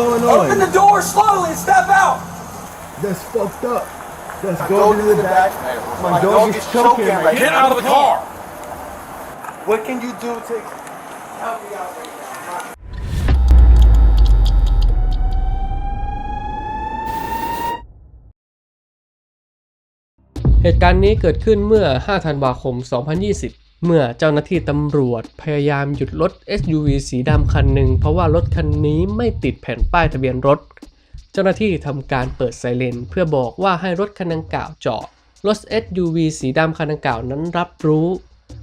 going Open on? the door slowly and step out. That's fucked up. Let's go to the back. My dog is choking right Get out of the car. What can you do to help me out right now? เหตุการณ์นี้เกิดขึ้นเมื่อ 5 ธันวาคม 2020 เมื่อเจ้าหน้าที่ตำรวจพยายามหยุดรถ SUV สีดำคันหนึ่ง เพราะว่ารถคันนี้ไม่ติดแผ่นป้ายทะเบียนรถ เจ้าหน้าที่ทำการเปิดไซเรนเพื่อบอกว่าให้รถคันดังกล่าวจอด รถ SUV สีดำคันดังกล่าวนั้นรับรู้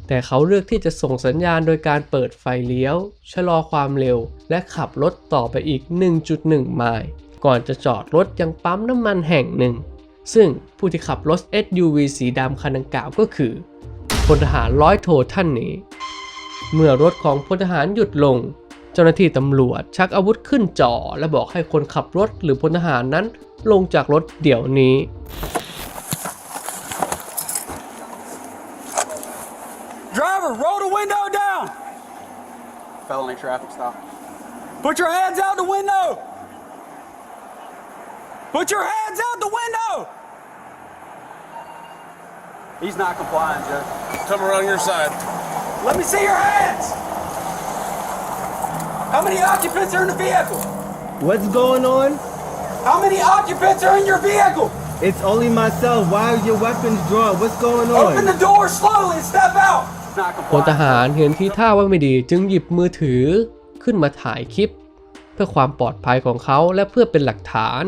แต่เขาเลือกที่จะส่งสัญญาณโดยการเปิดไฟเลี้ยว ชะลอความเร็ว และขับรถต่อไปอีก 1.1 ไมล์ ก่อนจะจอดรถยังปั๊มน้ำมันแห่งหนึ่ง ซึ่งผู้ที่ขับรถ SUV สีดำคันดังกล่าวก็คือ พลทหารร้อยโทท่านนี้ เมื่อรถของพลทหารหยุดลง เจ้าหน้าที่ตำรวจชักอาวุธขึ้นจ่อและบอกให้คนขับรถหรือพลทหารนั้นลงจากรถเดี๋ยวนี้ Driver, roll the window down. Felony traffic stop. Put your hands out the window. Put your hands out the window. He's not complying, Judge. Come around your side. Let me see your hands. How many occupants are in the vehicle? What's going on? How many occupants are in your vehicle? It's only myself. Why are your weapons drawn? What's going Open on? the door slowly and step out. He's not พลท complying. หารเห็นทีท่าว่าไม่ดีจึงหยิบมือถือขึ้นมาถ่ายคลิป เพื่อความปลอดภัยของเขาและเพื่อเป็นหลักฐาน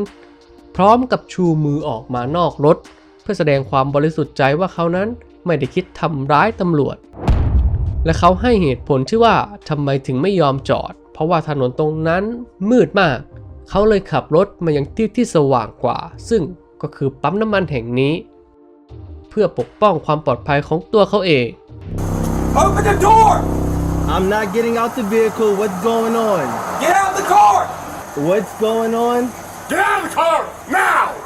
พร้อมกับชูมือออกมานอกรถ เพื่อแสดงความบริสุทธิ์ใจว่าเขานั้นไม่ได้คิดทำร้ายตำรวจ และเขาให้เหตุผลที่ว่าทำไมถึงไม่ยอมจอด เพราะว่าถนนตรงนั้นมืดมาก เขาเลยขับรถมายังที่ที่สว่างกว่า ซึ่งก็คือปั๊มน้ำมันแห่งนี้ เพื่อปกป้องความปลอดภัยของตัวเขาเอง Open the door. I'm not getting out the vehicle. What's going on? Get out the car. What's going on? Get out of the car now!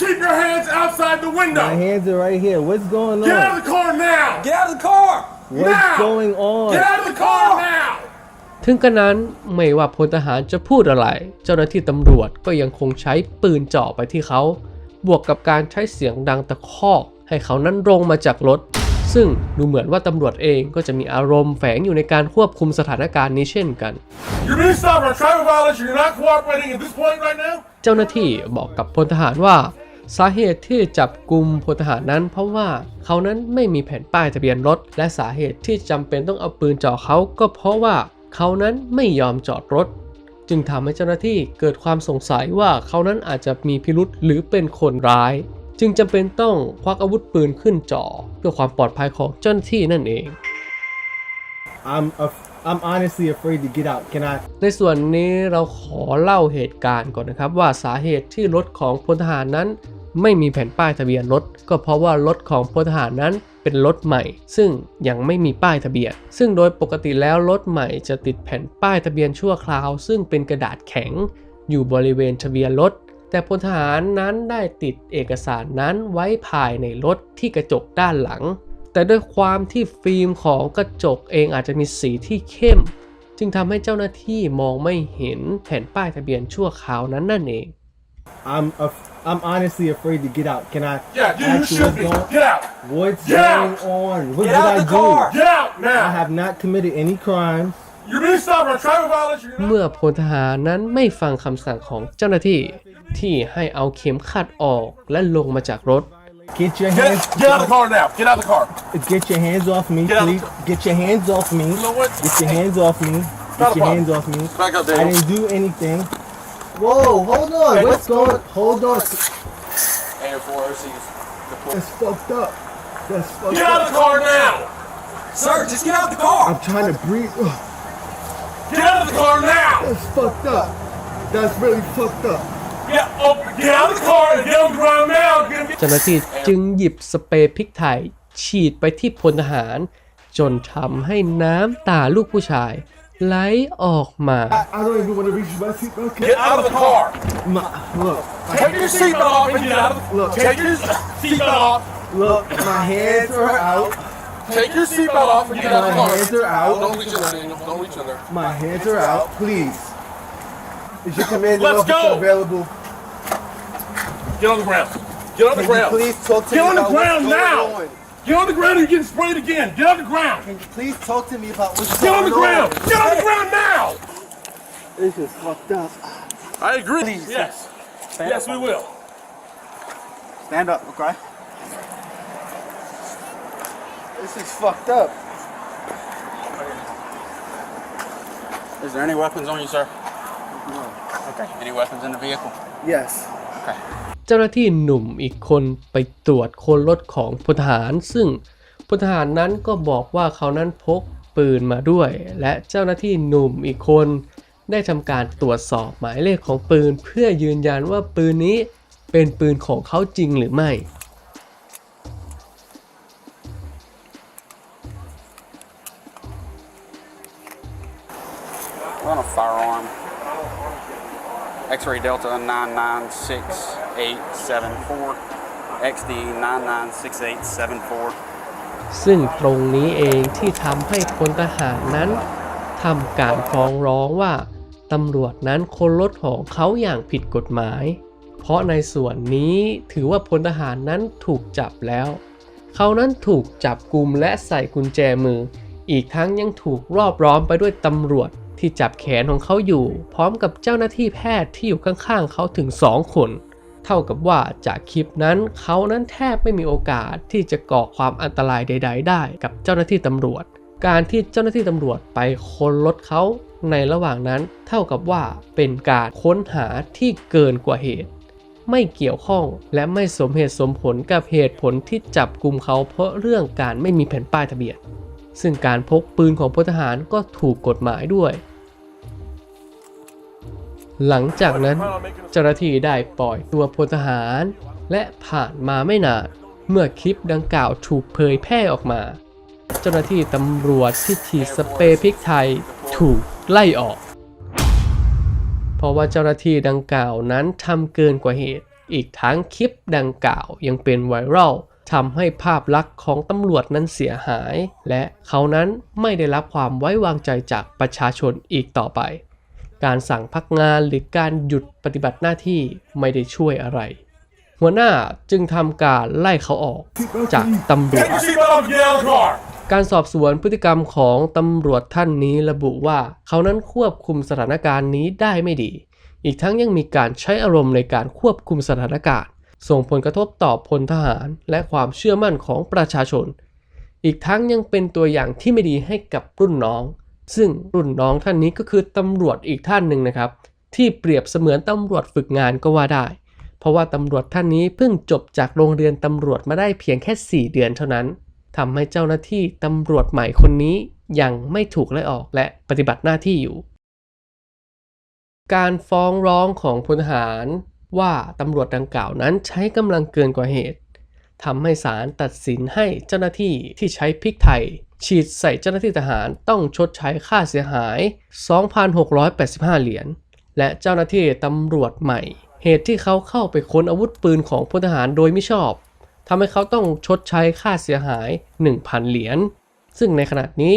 Keep your hands outside the window. My hands are right here. What's going Get out on? of the car now! Get out of the car. What's now! going on? Get out of the car now! ถึงกระนั้นไม่ว่าพลทหารจะพูดอะไร เจ้าหน้าที่ตำรวจก็ยังคงใช้ปืนจ่อไปที่เขา บวกกับการใช้เสียงดังตะคอกให้เขานั้นลงมาจากรถ ซึ่งดูเหมือนว่าตำรวจเองก็จะมีอารมณ์แฝงอยู่ในการควบคุมสถานการณ์นี้เช่นกัน You're being stopped for a traffic violation. You're not cooperating at this point right now? เจ้าหน้าที่บอกกับพลทหารว่า สาเหตุที่จับกลุ่มพลทหารนั้น เพราะว่าเขานั้นไม่มีแผ่นป้ายทะเบียนรถ และสาเหตุที่จำเป็นต้องเอาปืนจ่อเขาก็เพราะว่าเขานั้นไม่ยอมจอดรถ จึงทำให้เจ้าหน้าที่เกิดความสงสัยว่าเขานั้นอาจจะมีพิรุษหรือเป็นคนร้าย จึงจำเป็นต้องควักอาวุธปืนขึ้นจ่อเพื่อความปลอดภัยของเจ้าหน้าที่นั่นเอง I'm af- I'm honestly afraid to get out. Can I? ในส่วนนี้เราขอเล่าเหตุการณ์ก่อนนะครับ ว่าสาเหตุที่รถของพลทหารนั้น ไม่มีแผ่นป้ายทะเบียนรถ ก็เพราะว่ารถของพลทหารนั้นเป็นรถใหม่ ซึ่งยังไม่มีป้ายทะเบียน ซึ่งโดยปกติแล้วรถใหม่จะติดแผ่นป้ายทะเบียนชั่วคราว ซึ่งเป็นกระดาษแข็ง อยู่บริเวณทะเบียนรถ แต่พลทหารนั้นได้ติดเอกสารนั้นไว้ภายในรถที่กระจกด้านหลัง แต่ด้วยความที่ฟิล์มของกระจกเองอาจจะมีสีที่เข้ม จึงทำให้เจ้าหน้าที่มองไม่เห็นแผ่นป้ายทะเบียนชั่วคราวนั้นนั่นเอง I'm a I'm honestly afraid to get out. Can I? Yeah, you, you ask you should what's be. going- Get out! What's Get going out! on? What Get did out I the do? car. Get out I now! have not committed any crimes. You're being stopped for a traffic violation. You're not เมื่อพลทหารนั้นไม่ฟังคำสั่งของเจ้าหน้าที่ที่ให้เอาเข็มขัดออกและลงมาจากรถ Get your Get, hands. get out of the car now. Get out of the car. Get your hands off me, Get out. please. Get your hands off me. You know what? Get your hands off me. Not Get a your problem. hands off me. Back up, I Daniel. didn't do anything. Whoa, hold on. Hey, What's what's going? Hold on. Air 4 OCs. That's fucked up. That's fucked Get out of up. the car now! Sir, just get out the car. I'm trying to breathe. Ugh, Get out of the car now! That's fucked up. That's really fucked up. Get, oh, get out of the car and get on the ground now! Get, เจ้าหน้าที่จึงหยิบสเปรย์พริกไทยฉีดไปที่พลทหาร จนทำให้น้ำตาลูกผู้ชาย ไหลออกมา I, I don't even want to reach my seatbelt. Okay. get out of the car! My, look, Take your seatbelt off and get out of the Look. Take your seatbelt off. look, my hands are out. Take your seatbelt off and get out the My car. hands are out. Don't reach in there, Daniel. Don't reach in there. My hands are out. Please. Is your commanding Let's officer go. available? Get on the ground. Get on the Can you ground. please talk to Get me on the about what's ground going now. on? Get on the ground or you're getting sprayed again. Get on the ground. Can you please talk to me about what's Get going on Get on the ground. Get on the ground now. This is fucked up. I agree. Yes. Yes, we will. Stand up, okay? This is fucked up. Is there any weapons on you, sir? No. Okay. Any weapons in the vehicle? Yes. เจ้าหน้าที่หนุ่มอีกคนไปตรวจคนรถของพลทหาร ซึ่งพลทหารนั้นก็บอกว่าเขานั้นพกปืนมาด้วย และเจ้าหน้าที่หนุ่มอีกคน ได้ทำการตรวจสอบหมายเลขของปืน เพื่อยืนยันว่าปืนนี้เป็นปืนของเขาจริงหรือไม่ Run a firearm. X-ray Delta 996 9874 XD 996874. ซึ่งตรงนี้เองที่ทำให้พลทหารนั้นทำการฟ้องร้องว่าตำรวจนั้นคนรถของเขาอย่างผิดกฎหมาย เพราะในส่วนนี้ถือว่าพลทหารนั้นถูกจับแล้ว เขานั้นถูกจับกลุ่มและใส่กุญแจมือ อีกทั้งยังถูกรอบล้อมไปด้วยตำรวจที่จับแขนของเขาอยู่ พร้อมกับเจ้าหน้าที่แพทย์ที่อยู่ข้างๆเขาถึง2คน เท่ากับว่าจากคลิปนั้นเขานั้นแทบไม่มีโอกาสที่จะก่อความอันตรายใด ๆ ได้ กับเจ้าหน้าที่ตำรวจ การที่เจ้าหน้าที่ตำรวจไปค้นรถเขาในระหว่างนั้น เท่ากับว่าเป็นการค้นหาที่เกินกว่าเหตุ ไม่เกี่ยวข้องและไม่สมเหตุสมผลกับเหตุผลที่จับกลุ่มเขาเพราะเรื่องการไม่มีแผ่นป้ายทะเบียน ซึ่งการพกปืนของพลทหารก็ถูกกฎหมายด้วย หลังจากนั้นเจ้าหน้าที่ได้ปล่อยตัวพลทหาร และผ่านมาไม่นาน เมื่อคลิปดังกล่าวถูกเผยแพร่ออกมา เจ้าหน้าที่ตำรวจที่ฉีดสเปรย์พริกไทยถูกไล่ออก เพราะว่าเจ้าหน้าที่ดังกล่าวนั้นทำเกินกว่าเหตุ อีกทั้งคลิปดังกล่าวยังเป็นไวรัลทำให้ภาพลักษณ์ของตำรวจนั้นเสียหาย และเขานั้นไม่ได้รับความไว้วางใจจากประชาชนอีกต่อไป การสั่งพักงานหรือการหยุดปฏิบัติหน้าที่ไม่ได้ช่วยอะไร หัวหน้าจึงทำการไล่เขาออกจากตำรวจ การสอบสวนพฤติกรรมของตำรวจท่านนี้ระบุว่าเขานั้นควบคุมสถานการณ์นี้ได้ไม่ดี อีกทั้งยังมีการใช้อารมณ์ในการควบคุมสถานการณ์ ส่งผลกระทบต่อพลทหารและความเชื่อมั่นของประชาชน อีกทั้งยังเป็นตัวอย่างที่ไม่ดีให้กับรุ่นน้อง ซึ่งรุ่นน้องท่านนี้ก็คือตำรวจอีกท่านหนึ่งนะครับ ที่เปรียบเสมือนตำรวจฝึกงานก็ว่าได้ เพราะว่าตำรวจท่านนี้เพิ่งจบจากโรงเรียนตำรวจมาได้เพียงแค่ 4 เดือนเท่านั้นทำให้เจ้าหน้าที่ตำรวจใหม่คนนี้ยังไม่ถูกไล่ออกและปฏิบัติหน้าที่อยู่ การฟ้องร้องของพลทหารว่าตำรวจดังกล่าวนั้นใช้กำลังเกินกว่าเหตุทำให้ศาลตัดสินให้เจ้าหน้าที่ที่ใช้พริกไทย ฉีดใส่เจ้าหน้าที่ทหารต้องชดใช้ค่าเสียหาย 2,685 เหรียญ และเจ้าหน้าที่ตำรวจใหม่ เหตุที่เขาเข้าไปค้นอาวุธปืนของพลทหารโดยไม่ชอบทำให้เขาต้องชดใช้ค่าเสียหาย 1,000 เหรียญ ซึ่งในขณะนี้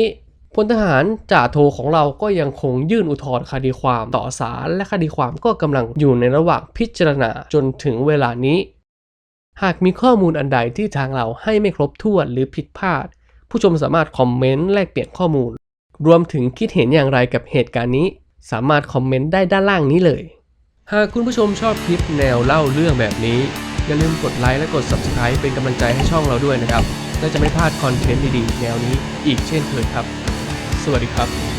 พลทหารจ่าโทของเราก็ยังคงยื่นอุทธรณ์คดีความต่อศาลและคดีความก็กำลังอยู่ในระหว่างพิจารณาจนถึงเวลานี้ หากมีข้อมูลอันใดที่ทางเราให้ไม่ครบถ้วนหรือผิดพลาด ผู้ชมสามารถคอมเมนต์แลกเปลี่ยนข้อมูล รวมถึงคิดเห็นอย่างไรกับเหตุการณ์นี้ สามารถคอมเมนต์ได้ด้านล่างนี้เลย หากคุณผู้ชมชอบคลิปแนวเล่าเรื่องแบบนี้ อย่าลืมกดไลค์และกด Subscribe เป็นกำลังใจให้ช่องเราด้วยนะครับและจะไม่พลาดคอนเทนต์ดีๆ แนวนี้อีกเช่นเคยครับ สวัสดีครับ